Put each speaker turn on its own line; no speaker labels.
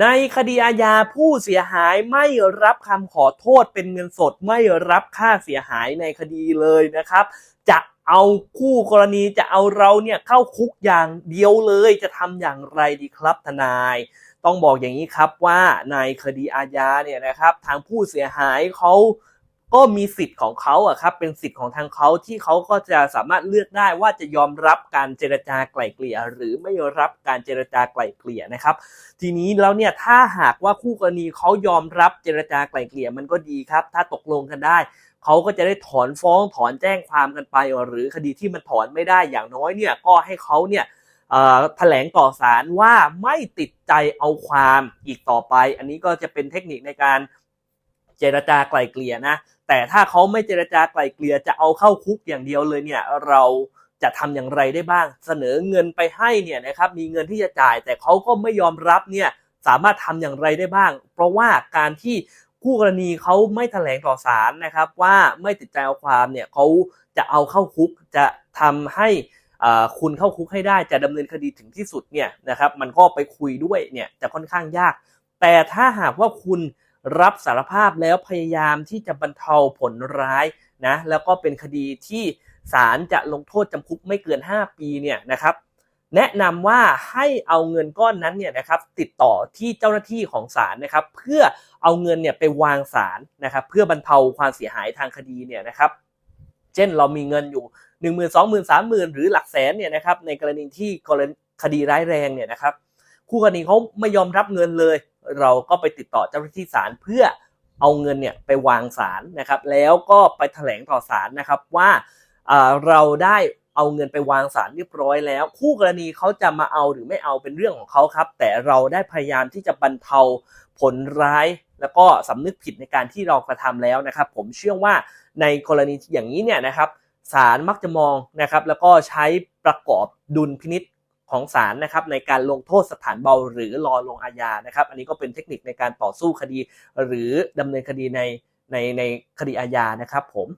ในคดีอาญาผู้เสียหายไม่รับคำขอโทษเป็นเงินสดไม่รับค่าเสียหายในคดีเลยนะครับ จะเอาคู่กรณีจะเอาเราเนี่ยเข้าคุกอย่างเดียวเลยจะทำอย่างไรดีครับทนาย ต้องบอกอย่างนี้ครับว่าในคดีอาญาเนี่ยนะครับ ทางผู้เสียหายเขา ก็มีสิทธิ์ของเขาอะครับเป็นสิทธิ์ของทางเขาที่เขาก็จะสามารถเลือกได้ว่าจะยอมรับการเจรจาไกล่เกลี่ย หรือไม่รับการเจรจาไกล่เกลี่ยนะครับ ทีนี้แล้วเนี่ยถ้าหากว่าคู่กรณีเขายอมรับเจรจาไกล่เกลี่ยมันก็ดีครับ ถ้าตกลงกันได้เขาก็จะได้ถอนฟ้องถอนแจ้งความกันไป หรือคดีที่มันถอนไม่ได้อย่างน้อยเนี่ยก็ให้เขาเนี่ยแถลงต่อศาลว่าไม่ติดใจเอาความอีกต่อไป อันนี้ก็จะเป็นเทคนิคในการ เจรจาไกลเกลี่ยนะ แต่ถ้าเขาไม่เจรจาไกลเกลี่ยจะเอาเข้าคุกอย่างเดียวเลยเนี่ยเราจะทำอย่างไรได้บ้าง เสนอเงินไปให้เนี่ยนะครับมีเงินที่จะจ่าย แต่เขาก็ไม่ยอมรับเนี่ยสามารถทำอย่างไรได้บ้าง เพราะว่าการที่คู่กรณีเขาไม่แถลงต่อศาลนะครับว่าไม่ติดใจเอาความเนี่ยเขาจะเอาเข้าคุกจะทำให้อ่าคุณเข้าคุกให้ได้จะดำเนินคดีถึงที่สุดเนี่ยนะครับมันก็ไปคุยด้วยเนี่ยจะค่อนข้างยาก แต่ถ้าหากว่าคุณ รับสารภาพแล้วพยายามที่จะบรรเทาผลร้ายนะแล้วก็เป็นคดีที่ศาลจะลงโทษจำคุกไม่เกิน 5 ปีเนี่ยนะครับ แนะนำว่าให้เอาเงินก้อนนั้นเนี่ยนะครับติดต่อที่เจ้าหน้าที่ของศาลนะครับ เพื่อเอาเงินเนี่ยไปวางศาลนะครับ เพื่อบรรเทาความเสียหายทางคดีเนี่ยนะครับ เช่นเรามีเงินอยู่หนึ่งหมื่นสองหมื่นสามหมื่นหรือหลักแสนเนี่ยนะครับในกรณีที่กรณีคดีร้ายแรงเนี่ยนะครับ คู่กรณีเขาไม่ยอมรับเงินเลย เราก็ไปติดต่อเจ้าหน้าที่ศาลเพื่อเอาเงินเนี่ยไปวางศาลนะครับ แล้วก็ไปแถลงต่อศาลนะครับว่าเราได้เอาเงินไปวางศาลเรียบร้อยแล้ว คู่กรณีเขาจะมาเอาหรือไม่เอาเป็นเรื่องของเขาครับ แต่เราได้พยายามที่จะบรรเทาผลร้าย แล้วก็สำนึกผิดในการที่เรากระทำแล้วนะครับ ผมเชื่อว่าในกรณีอย่างนี้เนี่ยนะครับศาลมักจะมองนะครับ แล้วก็ใช้ประกอบดุลพินิษ ของศาลนะครับในการลงโทษสถานเบาหรือรอลงอาญานะครับ อันนี้ก็เป็นเทคนิคในการต่อสู้คดี หรือดำเนินคดีในในในคดีอาญานะครับผม